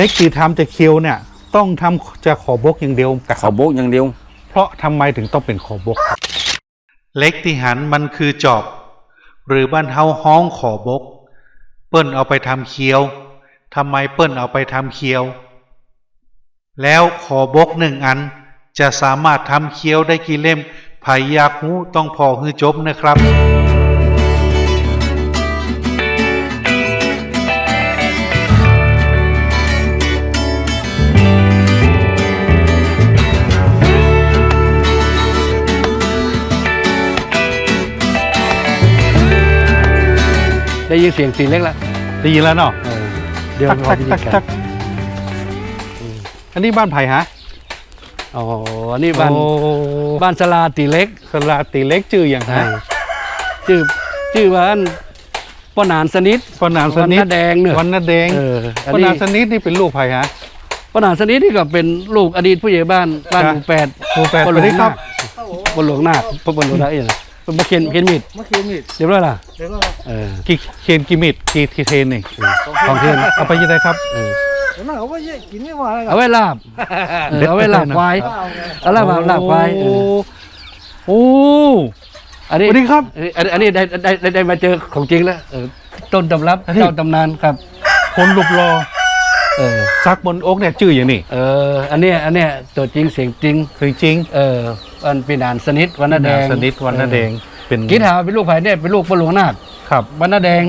เล็กตีทำจะเคียวเนี่ย ต้องทำจะขอบกอย่างเดียวกับขอบกอย่างเดียว เพราะทำไมถึงต้องเป็นขอบกเล็กที่หันมันคือจอบ หรือบ้านเฮาฮ้องขอบก เปิ้นเอาไปทำเคียวทำไมเปิ้นเอาไปทำเคียว แล้วขอบกหนึ่งอันจะสามารถทำเคียวได้กี่เล่มไผอยากรู้ต้องพอฮือจบนะครับ ยินเสียงตีเล็กแล้วได้ยินแล้วเนาะเออเดี๋ยวตักเราตักไปตักกัตักอันนี้บ้านไผ่ฮะอ๋ออันนี้บ้านโอ้บ้านสลาตีเล็กสลาตีเล็กชื่ออย่างอ่าฮะชื่อชื่อว่าอันป้านานสนิทปนามสนิทวันนาแดงเนอะวันนาแดงเอออันปนี้นามสนิทนี่เป็นลูกไผ่ฮะป้านานสนิทนี่ก็เป็นลูกอดีตผู้ใหญ่บ้านบ้านครับหมู่แปดหมู่แปดปนหสลวัวสดีงคนารัคบปนหลวงนาคปนหลวงนาคเอง เป็นมาเขียนเขียนมีดเมื่อคืนนี่เรียบร้อยล่ะเดี๋ยวก็เออกี่เคนกิมิดกี่ทีเทนนี่ของเทนเอาไปยังไงครับเออเดี๋ยวมันเอาไว้เยอะกินไม่ไหวแล้วเอาไว้ลาบเออเอาไว้ลาบควายเอาลาบลาบควายเอโอ้อโอ้ อันสนี้วัสดีครับ อันนี้อันนี้ได้ได้ได้ได้มาเจอของจริงแล้วเออต้นตำรับอันนี้เจ้าตำนานครับคนรูปรอ เออซักบนอกเนี่ยชื่ออย่างนี้เอออันเนี้ยอันเนี้ยตัวจริงเสียงจริงคือจริงเอออันเป็นนานสนิทวันนาแดงสนิทวันนาแดงเป็นกินหาเป็นลูกไผ่เนี่ยเป็นลูกปหลวงนาคครับวันนาแดง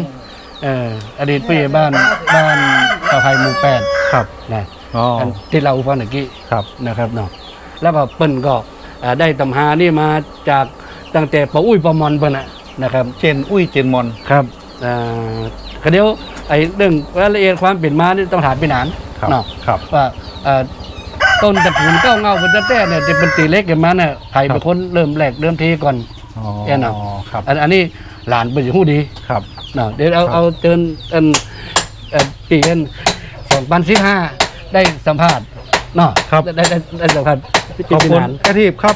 เอออดีตผู้ใหญ่บ้านบ้านตะไคร้หมู่แปดครับนะอ๋ออันที่เราฟังเมื่อกี้ครับนะครับเนาะแล้วก็เปิ้นก็อ่าได้ตำหานี่มาจากตั้งแต่ปะอุ้ยปะมอนเปิ้นน่ะนะครับ เจนอุ้ยเจนมอนครับอ่าก็เดี๋ยว ไอ้เรื่องรายละเอียดความเป็นมานี่ต้องถามพี่หนานครับเนาะครับว่าเอ่อต้นตระกูลเก้าเงาเป็นตั้งแต่เนี่ยจะเป็นตีเล็กกันมาเนี่ยใครเป็นคนเริ่มแรกเริ่มเทก่อน อ๋อแค่นั้นครับอันอันนี้หลานเป็นผู้ดีครับ เนาะเดี๋ยวเอาครับ เอาเชิญอันเอ่อปีกันสองพันสิบห้าได้สัมภาษณ์เนาะครับ ได้ได้ได้สัมภาษณ์พี่ขอบพี่คุณหนานแค่ที่ครับ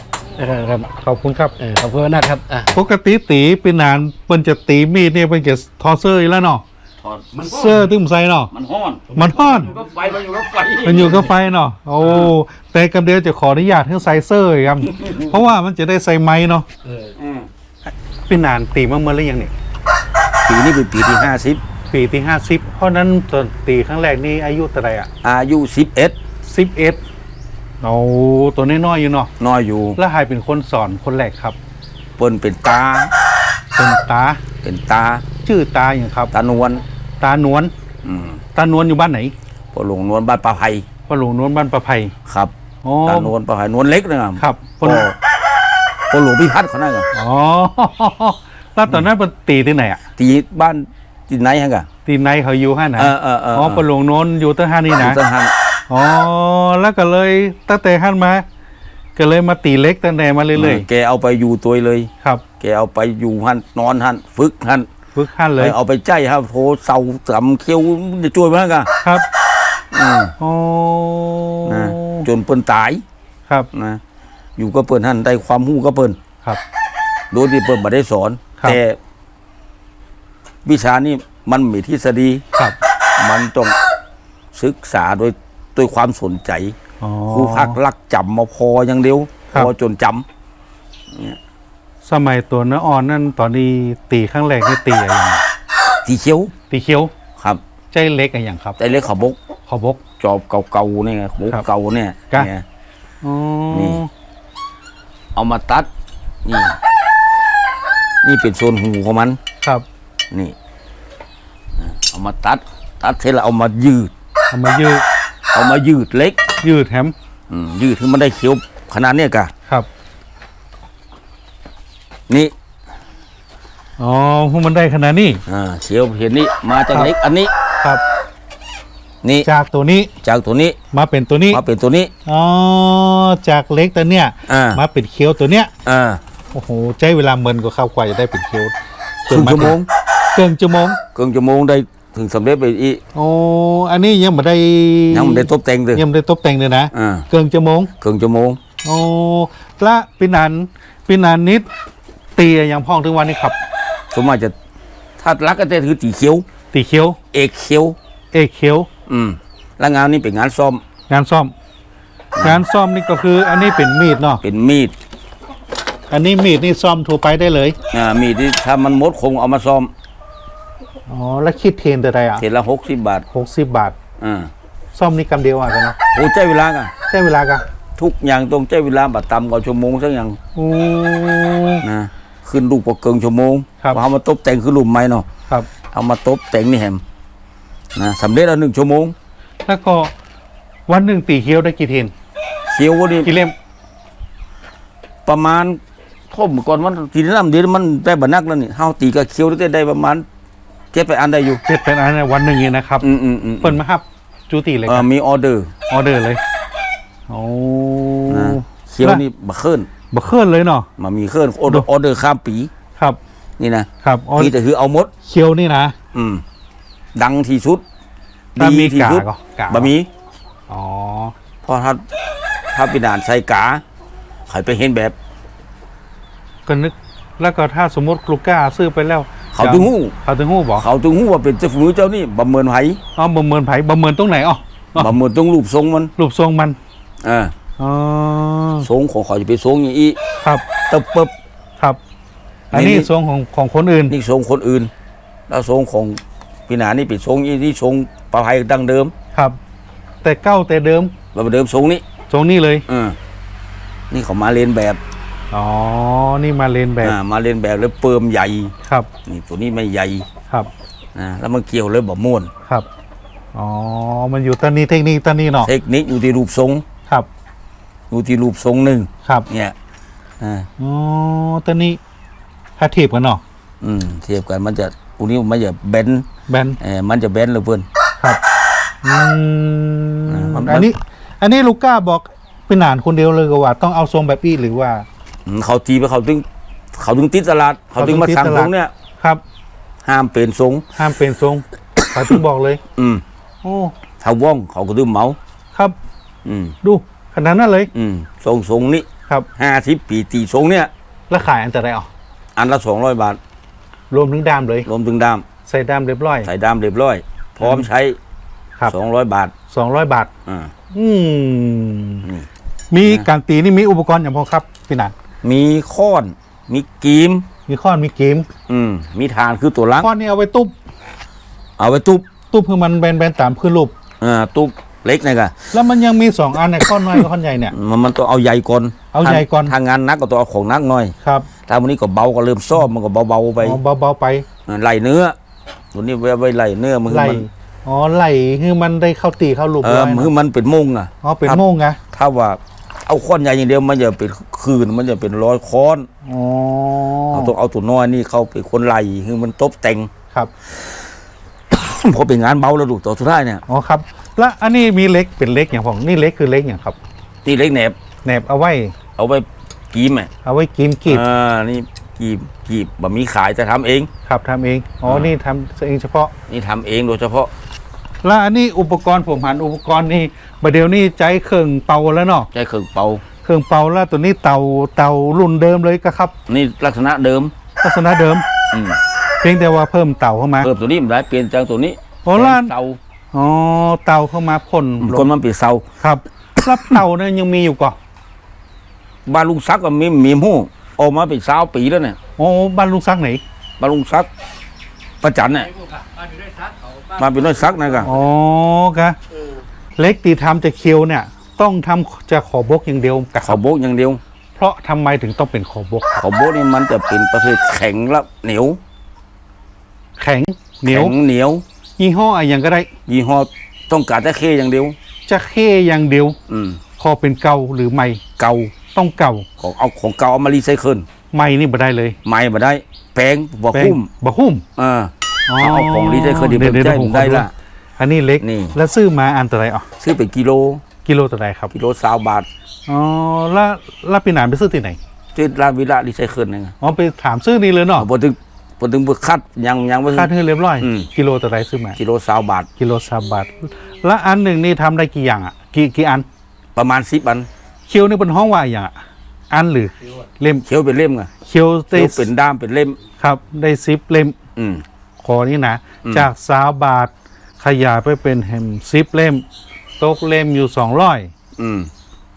ครับขอบคุณครับ เออขอบคุณนะครับอะ ปกติตีเป็นนานเปิ้นจะตีมีดเนี่ยเปิ้นจะทอเซอร์อยู่แล้วเนาะ ถอดมันเสื้อตึ้มใส่เนาะมันห้อนมันฮ้อน มันก็ไฟมันอยู่ก็ไฟมันอยู่กับไฟเนาะโอ้แต่กำเดียวจะขออนุญาตให้ใส่เซอร์ครับเพราะว่ามันจะได้ใส่ไม้เนาะเอออืมเป็นนานตีมาเมื่อหรือยังเนี่ยปีนี้เป็นปีที่ห้าสิบปีที่ห้าสิบเพราะนั้นตอนตีครั้งแรกนี่อายุเท่าไหร่อะอายุสิบเอ็ดสิบเอ็ดโอ้ตัวน้อยๆอยู่เนาะน้อยอยู่ แล้วใครเป็นคนสอนคนแรกครับเปิ้นเป็นตาเป็นตาเป็นตา ชื่อตาอย่างครับ ตานวล ตานวลอืมตานวลอยู่บ้านไหนพอหลวงนวลบ้านปลาไผ่พ่อหลวงนวลบ้านประไพครับอ๋อตานวลปลาไผ่นวลเล็กนะครับครับพอพอหลวงพิพัฒน์เขานั่นก็อ๋อแล้วตอนนั้นเป็นตีที่ไหนอะ ตีบ้านที่ไหนฮะกะตีไหนเขาอยู่ห้าไหนเออเออเอออ๋อพ่อหลวงนวลอยู่ตั้งห้านี่นะทหารอ๋อ แล้วก็เลยตั้งแต่หันมา ก็เลยมาตีเล็กตั้งแต่มาเรื่อยแกเอาไปอยู่ตัวเลย ๆ ครับ แกเอาไปอยู่หันนอนหันฝึกหัน ฝึกหันเลยเอาไปใจครับโทรเสาสำเคียวมันจะช่วยมั้งกะครับอืมอ๋อนะจนเปิ้นตายครับนะอยู่ก็เปิ้นหันได้ความรู้ก็เปิ้นครับ โดยที่เปิ้นบ่ได้สอนครับแต่วิชานี้มันมีทฤษฎีครับ มันต้องศึกษาโดยโดยความสนใจอ๋อครูพักลักจำมาพออย่างเดียวครัพบอจนจ สมัยตัวน้าอ่อนนั่นตอนนี้ตีครั้งแรกนี่ตีอะไรอย่างำสีเขียวตีเขียวครับใจเล็กอะไรอย่างครับ แต่เล็กเขาบกขอบก จอบเก่าๆเนี่ยบกครับเก่าเนี่ยกะเนี่ย อ๋อนี่ เอามาตัดนี่ นี่เป็นโซนหูของมัน ครับนี่อ่าเอามาตัด ตัดเสร็จแล้วเอามายืด เอามายืดเอามายืดเล็กยืดแฮมอืมยืดถึงมันได้เขียวขนาดเนี้ยกะครับ นี่อ๋อพวกมันได้ขนาดนี้ อ่าเขียวเห็นนี่มาจากครับเล็กอันนี้ครับ นี่จากตัวนี้จากตัวนี้มาเป็นตัวนี้มาเป็นตัวนี้อ๋อจากเล็กตัวเนี้ยอ่ามาเป็นเคี้ยวตัวเนี้ยอ่าโอ้โหใช้เวลาเมินกว่าข้าวกว่าจะได้เป็นเคี้ยวครึ่งชั่วโมงเกินชั่วโมงครึ่งชั่วโมงได้ถึงสำเร็จไปอีกโอ้อันนี้ยังไม่ได้ยังไม่ได้ตบแต่งเลยยังไม่ได้ตบแต่งเลยนะอ่าเกินชั่วโมงครึ่งชั่วโมงโอ้ละปีนันปีนันนิด ตีอย่างพ่องถึงวันนี้ครับ สมมติจะถ้ารักก็จะถือตีเขียว ตีเคี้ยว เอกเขียว เอกเคี้ยว อืม แล้วงานนี้เป็นงานซ่อม งานซ่อม งานซ่อมนี่ก็คืออันนี้เป็นมีดเนาะ เป็นมีด อันนี้มีดนี่ซ่อมทั่วไปได้เลยอ่ามีดที่ถ้ามันหมดคงเอามาซ่อม อ๋อ แล้วคิดเทรนแต่ใดอะเทละหกสิบบาทหกสิบบาท อ่า ซ่อมนี่กำเดียวอะกันเนาะโอ้ใจเวลาอะใช้เวลากะทุกอย่างต้องใจเวลาบัดต่ำกว่าชั่วโมงสักอย่างโอ้นะ ขึ้นลูกกว่าเกินชั่วโมงครับพอเอามาตบแต่งคือลุมไม้เนาะครับเอามาตบแต่งนี่แฮมนะสำเร็จแล้วหนึ่งชั่วโมง แล้วก็วันหนึ่งตีเคี้ยวได้กี่เทรนเคี้ยววันนี้กี่เล่มประมาณท่มก่อนวันทีน้ำเดียวมันได้บันักแล้วนี่เฮาตีกับเคี้ยวได้ได้ประมาณเจ็ดไปอันได้อยู่เจ็ดเป็นอันเนี่ยวันหนึ่งเนี่ยนะครับอืมอืมอืมเปิดมาครับจูตีเลยเอคอรับมีออเดอร์ออเดอร์เลยโอ้ นะเคี้ยวนี่บะเคลื่อน บะเคลื่อนเลยเนาะมามีเคลื่อนออเดอร์ออเดอร์ข้ามปี ครับ นี่นะครับอ๋อนี่แต่คือเอาหมด เคี้ยวนี่นะ อืม ดังที่สุดถ้ามีที่สุดกาก็กาบะหมี่อ๋อเพราะถ้าถ้าเป็นด่านใส่กาใครไปเห็นแบบ ก็นึก แล้วก็ถ้าสมมติลูกก้าซื้อไปแล้ว เขาถึงหู้เขาถึงหู้บอกเขาถึงหู้ว่าเป็นเจ้าฝีมือเจ้านี่บะเมินไผอ๋อประเมินไผประเมินตรงไหนอ๋ออ๋อบะเมินตรงรูปทรงมันรูปทรงมัน เออ อ๋อทรงของเขาจะเป็นทรงอย่างอีครับตะเปิบครับ อันนี้นี่ทรงของของคนอื่นนี่ทรงคนอื่น แล้วทรงของพี่หนานี่เป็นทรงอีนี่ทรงประภัยดังเดิมครับ แต่เก้าแต่เดิมแบบเดิมทรงนี้ทรงนี้เลยเออนี่เขามาเรียนแบบอ๋อ นี่มาเลนแบบอ่ามาเรียนแบบแล้วเปิมใหญ่ครับ นี่ตัวนี้ไม่ใหญ่ครับนะแล้วมันเกี่ยวเลยบ่ม่วนครับ อ๋อ มันอยู่ตอนนี้เทคนิคตอนนี้เนาะเทคนิคอยู่ที่รูปทรง ครับอยู่ที่รูปทรงหนึ่งครับเนี่ยอ่าอ๋อตอนนี้ถ้าเทียบกันเนาะอืมเทียบกันมันจะอุนี้มันจะแบนแบนเออมันจะแบนเลยเพื่อน ครับอืมอ่ามัน อันนี้ อันนี้ลูก้าบอกเป็นหนานคนเดียวเลยก็ว่า ต้องเอาทรงแบบอี้หรือว่า อืมเขาตีไปเขาถึง เขาถึงติดตลาด เขาถึงมาสั่งเขาถึงติดตทลาดรงเนี่ยครับ ห้ามเป็นทรงห้ามเป็นทรงเขาถึงบอกเลย อืม โอ้ถ้าว่องเขาก็ดึงเหมา ครับ อืม ดู ขนาดนั้นเลยอืมทรงทรงนี้ครับ ห้าสิบปีตีทรงเนี่ยแล้วขายอันแต่ไหนอ๋ออันละสองร้อยบาท รวมถึงดามเลย รวมถึงด้ามใส่ดามเรียบร้อย ใส่ด้ามเรียบร้อย พร้อมใช้ครับ สองร้อยบาทสองร้อยบาท อ่า อืมนี่ มีการตีนี่มีอุปกรณ์อย่างพอครับพี่หนานมีค้อน มีกีม มีข้อนมีเกมอืม มีฐานคือตัวลังข้อนนี่เอาไว้ตุ๊บเอาไว้ตุบ ตุ๊บคือมันแบนๆตามพื้นรูป อ่าตุบ เล็กนะกะแล้วมันยังมีสองอันในข้อนน้อยกับข้อนใหญ่เนี่ย มันมันต้องเอาใหญ่ก่อนเอาใหญ่ก่อนทางงานนักก็ต้องเอาของนักหน่อยครับถ้าวันนี้ก็เบาก็เริ่มซ่อมมันก็เบาๆไปอ๋อเบาๆไปไหลเนื้อตัวนี้ไว้ไว้ไหลเนื้อมันไหลมันอ๋อไหลคือมันได้เข้าตีเข้ารูปเอเลอยคือมันเป็นมุงอะอ๋อเป็นครับโม่งไงถ้าว่าเอาค้อนใหญ่อย่างเดียวมันจะเป็นคืนมันจะเป็นร้อยค้อนอ๋อเอาต้องเอาตัวน้อยนี่เข้าไปคนไหลคือมันตบแต่งครับพอเป็นงานเบาแล้วดูต่อสุดท้ายเนี่ยอ๋อครับ แล้วอันนี้มีเล็กเป็นเล็กอย่างของนี่เล็กคือเล็กอย่างครับนี่เล็กแหนบแหนบเอาไว้ เอาไปกีมอะเอาไว้กินกีบอ่านี่กีบกีบบะมีขายจะทำเองครับทำเองอ๋อนี่ทำเองเฉพาะนี่ทำเองโดยเฉพาะ แล้วอันนี้อุปกรณ์ผมหันอุปกรณ์นี่ประเดี๋ยวนี้ใจเครื่องเป่าแล้วเนาะใช้เครื่องเป่าเครื่องเป่าแล้วตัวนี้เตาเตารุ่นเดิมเลยก็ครับ นี่ลักษณะเดิม ลักษณะเดิมอืมเพียงแต่ว่าเพิ่มเตาเข้ามาเพิ่มตัวนี้มันได้เปลี่ยนจากตัวนี้โอ้ล้านเสา อ๋อเตาเข้ามาพ่นลคนงมันเปลี่ยนเสาครับรับเตาเนี่ยยังมีอยู่ก่อนบ้านลุงซักก็มีมีหู้ออกมาเป็นสาวปีแล้วเนี่ยโอ้บ้านลุงซักไหนบ้านลุงซักประจันเนี่ยมาเป็นน้อยซักนะกะอ๋อกะเล็กตีทำจะเคียวเนี่ย ต้องทำจะขอบกอย่างเดียวกะคเขารับโบกอย่างเดียว เพราะทำไมถึงต้องเป็นขอบกเขาโบกนี่มันจะเป็นประเภทแข็งและเหนียว แข็งเหนียวแข็งเหนียว ยี่ห้ออะไรอย่างก็ได้ ยี่ห้อต้องการแต่เคอย่างเดียว จะเค่อย่างเดียว อืมพอเป็นเกาหรือไม่ เก่าต้องเก่าของเอาของเก่าเอามารีไซเคิลไม่นี่บ่ได้เลยใหม่มาได้ แพงบ่แป้งคุ้มบ่คุ้มอ่าเอาของรีไซเคิลดีเดี๋ยวเพิ่มเดี๋ยวใจผมได้ขอดูละอันนี้เล็กนี่แล้วซื้อมาอันตัวไหนอ๋อซื้อเป็นกิโลกิโลตัวไหนครับกิโลสาวบาทอ๋อแล้วแล้วปีหนานไปซื้อที่ไหนที่ร้านวิระรีไซเคิลนั่นไงอ๋อไปถามซื้อนี่เลยเนาะพอถึง พอถึงเบิกคัดยังยังไม่ค่าเธอเรียบร้อย อืม กิโลตัวไหนซื้อมากิโลสาวบาท กิโลสามบาท แล้วอันหนึ่งนี่ทำได้กี่อย่างอะกี่กี่อันประมาณสิบอัน เคียวนี่เป็นห้องว่าอย่างอะอันหรือเล่มเขียวเป็นเล่มไงเคียวเขีได้ยวเป็นด้ามเป็นเล่ม ครับได้ซิปเล่ม อืม คอนี่นะ อืม จากสามบาทขยายไปเป็นแฮมซิปเล่มตกเล่มอยู่สองร้อยอืม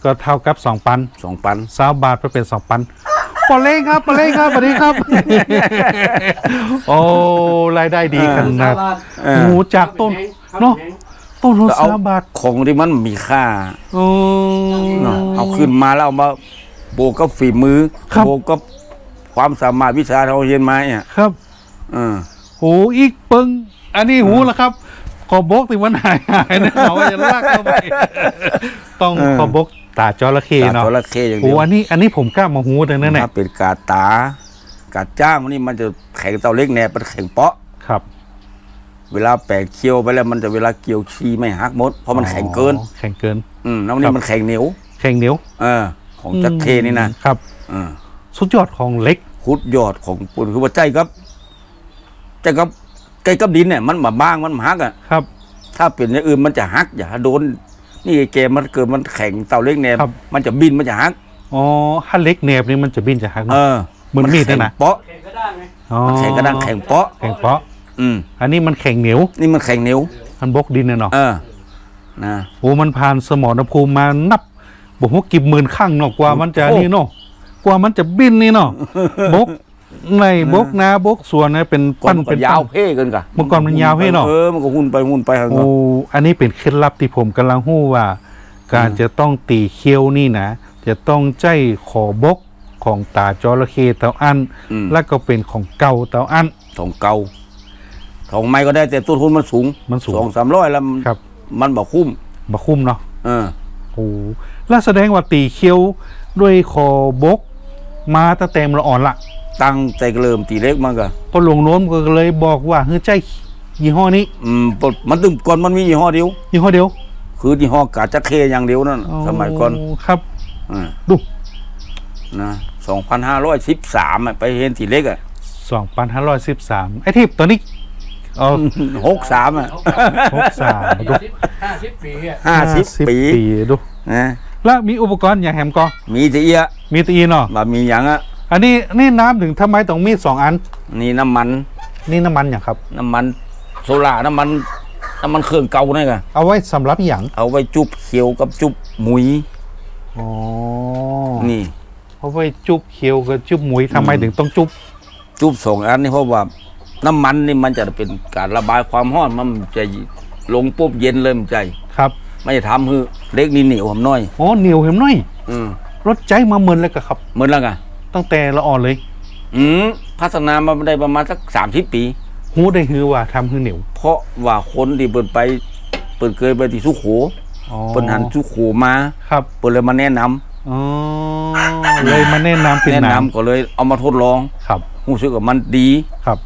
ก็เท่ากับสองปัน สองปันสามบาทไปเป็นสองปัน ปอเล่งครับปอเล่งครับสวัสดีครับ โอ้รายได้ดีขนาดเออ หมูจากต้นเนาะต้นละแล้วเอาสามบาทของที่มันมีค่าโอ้ เนาะเอาขึ้นมาแล้วเอามาโบกกับฝีมือครับ โบกกับความสามารถวิชาเราเรียนมาเนี่ยครับ เออหูอีกปึง อันนี้หูแล้วครับ ขอบกติมันหายหายนะเราจะลากเข้าไป ต้องเออ ขอบก ตาจระเข้ตาเนาะจระเข้อย่างโอ้เดียวอันนี้อันนี้ผมกล้ามาหูแต่นั่นแหละถ้าเป็นกาตากาจ้างมันนี่มันจะแข็งเตาเล็กแหนบมันแข็งเปาะ ครับเวลาแปะเคี้ยวไปแล้วมันจะเวลาเกี่ยวชีไม่หักหมด เพราะมันแข็งเกิน อ๋อแข็งเกิน อืมแล้วครันี่บ มันแข็งเหนียวแข็งเหนียวเออของจักเข้นี่นะครับเออสุดยอดของเล็กคุดยอดของปุ่นคือว่าใจครับใจครับใจกับดินเนี่ย มันมาบ้างมันมาหักอะ ครับ ถ้าเป็นอย่างอื่นมันจะหัก อย่าโดน นี่ไอ้เกมมันเกิดมันแข็งเตาเล็กแหนบครับ มันจะบินมันจะหักอ๋อถ้าเล็กแนบนี่มันจะบินจะหักเออเหมือนมีดนั่นน่ะ แข็งเปาะเห็นก็ได้ไหมอ๋อมันแข็งกระด้างแข็งเปาะ แข็งเปาะอืมอันนี้มันแข็งเหนียว นี่มันแข็งเหนียวมันบกดินน่ะเนาะ เออนะ โอ้มันผ่านสมรภูมิมานับบอกว่ากี่หมื่นครั้งเนาะกว่ามันจะโอ้ นี่เนาะกว่ามันจะบินนี่เนาะ บก ในบกนาบกสวนนะเป็นก่อปั้นนมันก็เป็นยาวปั้น เพ่กันกะเมื่อก่อนมันยาวเพ่เนอะ เออมันก็หุ่นไปหุ่นไปข้างนโอ้อกอันนี้เป็นเคล็ดลับที่ผมกำลังหู้ว่า การอืมจะต้องตีเคี้ยวนี่นะ จะต้องใจขอบกของตาจระเข้เตาอัน อืม แล้วก็เป็นของเก่าเตาอัน ทองเก่าทองไม้ก็ได้แต่ต้นทุนมันสูงมันสูง สองสามร้อยแล้วมันครับมันบอกคุ้มบะคุ้มเนาะเออโอ้แล้วแสดงว่าตีเคี้ยวด้วยคอบกมาตั้งแต่มละอ่อนละ ตั้งใจเริ่มตีเล็กมันก็พอหลวงโน้มก็เลยบอกว่าเฮ้ยใจยี่ห้อนี้ อืมปดมันตึงก่อนมันมียี่ห้อเดียวยี่ห้อเดียว คือยี่ห้อกาจักเคอย่างเดียวนั่นสมัยก่อนครับอ่าดูนะสองพันห้าร้อยสิบสามไปเห็นตีเล็กอะ2,513ไอ้ที่ตอนนี้เออหกสามอะหกสามดูห้าสิบปีอะห้าสิบปีดูนะแล้วมีอุปกรณ์อย่างแฮมก็มีตีเอียะมีตีเนาะบะมีอย่างอะ อันนี้นี่น้ำถึงทำไมต้องมีสองอัน นี่น้ำมัน นี่น้ำมันอย่างครับ น้ำมันโซล่าน้ำมัน น้ำมันเครื่องเก่านี่กะเอาไว้สำหรับอย่างเอาไว้จุบเขียวกับจุบหมุย อ๋อนี่ เอาไว้จุบเคียวกับจุบหมุยทำไมอืมถึงต้องจุบจุบสองอันนี่เพราะว่า น้ำมันนี่มันจะเป็นการระบายความร้อนมันจะลงปุ๊บเย็นเลยมันใจ ครับไม่จะทำให้เล็กนี่เหนียวหอมน้อย อ๋อเหนียวเห็มหน่อยอืมรถใจมาเมินเลยกะครับ เหมือนแล้วกัน ตั้งแต่ละอ่อนเลย อืมพัฒนามาได้ประมาณสักสามสิบปี หูได้ฮือว่าทำฮือเหนียวเพราะว่าคนที่เปิดไป เปิดเคยไปที่สุโขอ๋อเปิดหันสุโขมาครับเปิดเลยมาแนะนำอ๋อเลยมาแนะนำเป็นแนะน้นำก็เลยเอามาทดลองำครับ รู้สึกว่ามันดีครับ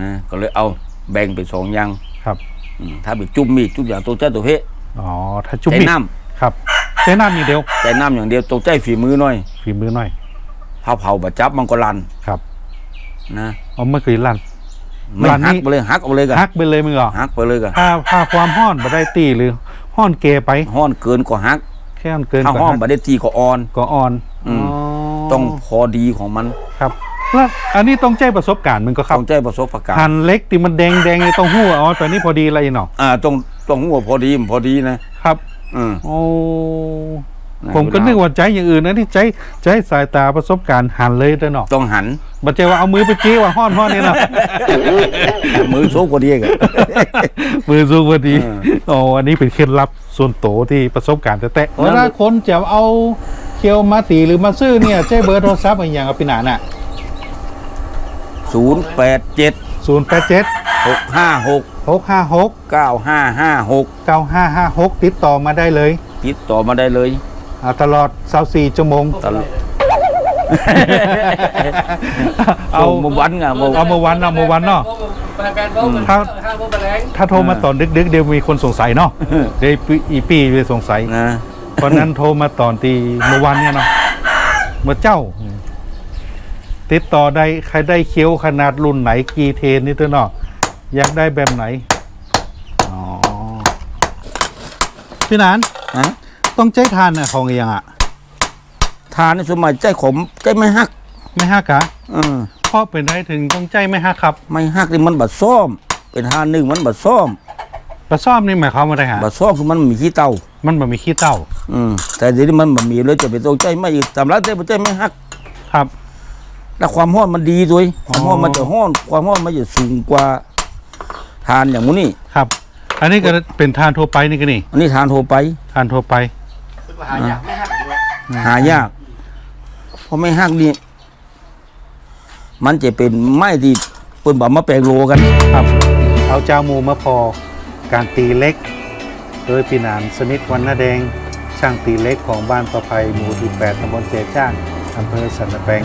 นะก็เลยเอาแบ่งเป็นสองอย่างครับ อืมถ้าเป็นจุ่มมีดจุ่มอย่างตัวเจ้าตัวเพะอ๋อ ถ้าจุบใจมิดน้ครับใช้น้ำมีเดียวำใจน้ำอย่างเดียวตัวใจฝีมือหน่อย ฝีมือหน่อย เผาเผาบะจับมันก็ลันครับนะเอาไม่เคยลั่นไม่ลั่นนี่หักไปเลยหักเอาเลยกันฮักไปเลยมึงเหรอหักไปเลยกันถ้าถ้าความห้อนบ่ได้ตีหรือห้อนเกไปห้อนเกินก็หักแค่มันเกินถ้ากว่าห้อนฮักบะได้ตีก็อ่อนก็อ่อนอืมอ๋อต้องพอดีของมันครับแล้วอันนี้ต้องใจประสบการณ์มันก็ครับต้องใจประสบการณ์หั่นเล็กที่มันแดงแดงๆนี่ต้องหู้ว่าอ๋อตอนนี้พอดีอะไรเนาะอ่าต้องต้องหัวพอดีมันพอดีนะครับ อืมโอ้นะ ผมก็เวลานึกว่าใจอย่างอื่นนะที่ใจใจสายตาประสบการณ์หั่นเลยเด้อเนาะต้องหันบัดเจว่าเอามือไปจี้ว่าห้อนห้อนนี่เนาะมือโซกพอดีกันมือสู้พอดีเออโอ้อันนี้เป็นเคล็ดลับส่วนโตวที่ประสบการณ์แต่แต่นั่นเวลาคนจะเอาเคียวมาตีหรือมาซื้อเนี่ยใช้เบอร์โทรศัพท์อะไรอย่างกับพี่หนาน่ะศูนย์แปดเจ็ดศูนย์แปดเจ็ดหกห้าหกหกห้าหกเก้าห้าห้าหกเก้าห้าห้าหกติดต่อมาได้เลย ติดต่อมาได้เลย อ่าตลอดสาวสี่ชั่วโมง ตลอด เอาส่งมาวันไงมา เอามาวันเอามาวันเนาะแปลนบ้าครับห้างพวกแมลงถ้าโทรมาตอนดึกๆเดี๋ยวมีคนสงสัยเนาะเดี๋ยวอีปีไปสงสัย นะ เพราะนั้นโทรมาตอนตีเมื่อวันเนี่ยเนาะเมื่อเจ้า ติดต่อได้ใครได้เคี้ยวขนาดรุ่นไหนกี่เทนนี่ตัวเนาะอยากได้แบบไหน อ๋อ พี่หนานฮะ ต้องใจทานน่ะของอหย่างอะทานในสมัยใจขมใจไม่หักไม่ฮักกะเออเพราะเป็นได้ถึงต้องใจไม่ฮักครับ ไม่หักนี่มันบัดซ่อม เป็นทานหนึ่งมันบัดซ่อมปลาซ่อมนี่หมายความว่าอะไรฮะบะซ้อคือมันมีขี้เต่ามันบ่มีขี้เต้าอืมแต่เดี๋ยวนี้มันบ่มีเลยจะไปตกใจไม่อีกตำราแต่บ่ใจไม่ฮักครับแล้วความร้อนมันดีด้วยความร้อนมันจะร้อน ความร้อนมันจะสูงกว่า ทานอย่างมู้นี่ครับ อันนี้ก็เป็นทานทั่วไปนี่ก็นี่ อันนี้ทานโทรไป ทานทั่วไป หายากเพราะไม่ฮักนี่มันจะเป็นไม้ที่เปิ้นบ่มาแปลงโลกันครับ เอาเจ้าหมูมาพอ การตีเล็ก โดยปีนานสนิทวันนาแดง ช่างตีเล็กของบ้านประภัยหมู่ที่8ตำบลเสจ้างอำเภอสันนแปง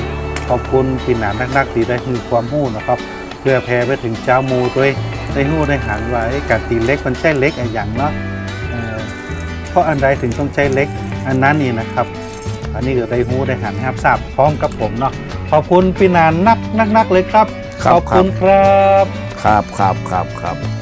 ขอบคุณปีนานนักๆที่ได้ให้ความรู้นะครับ เพื่อแพร่ไปถึงเจ้าหมูด้วยได้รู้ได้หันว่าเอ้ยการตีเล็กมันใช่เล็กอะไรอย่างเนาะเอ่อเพราะอันใดถึงต้องใช้เล็ก อันนั้นนี่นะครับ อันนี้ก็ได้รู้ได้หันครับทราบพร้อมกับผมเนาะขอบคุณปีนานนักนักๆเลยครับ ครับ ขอบคุณครับ ครับครับครับครับ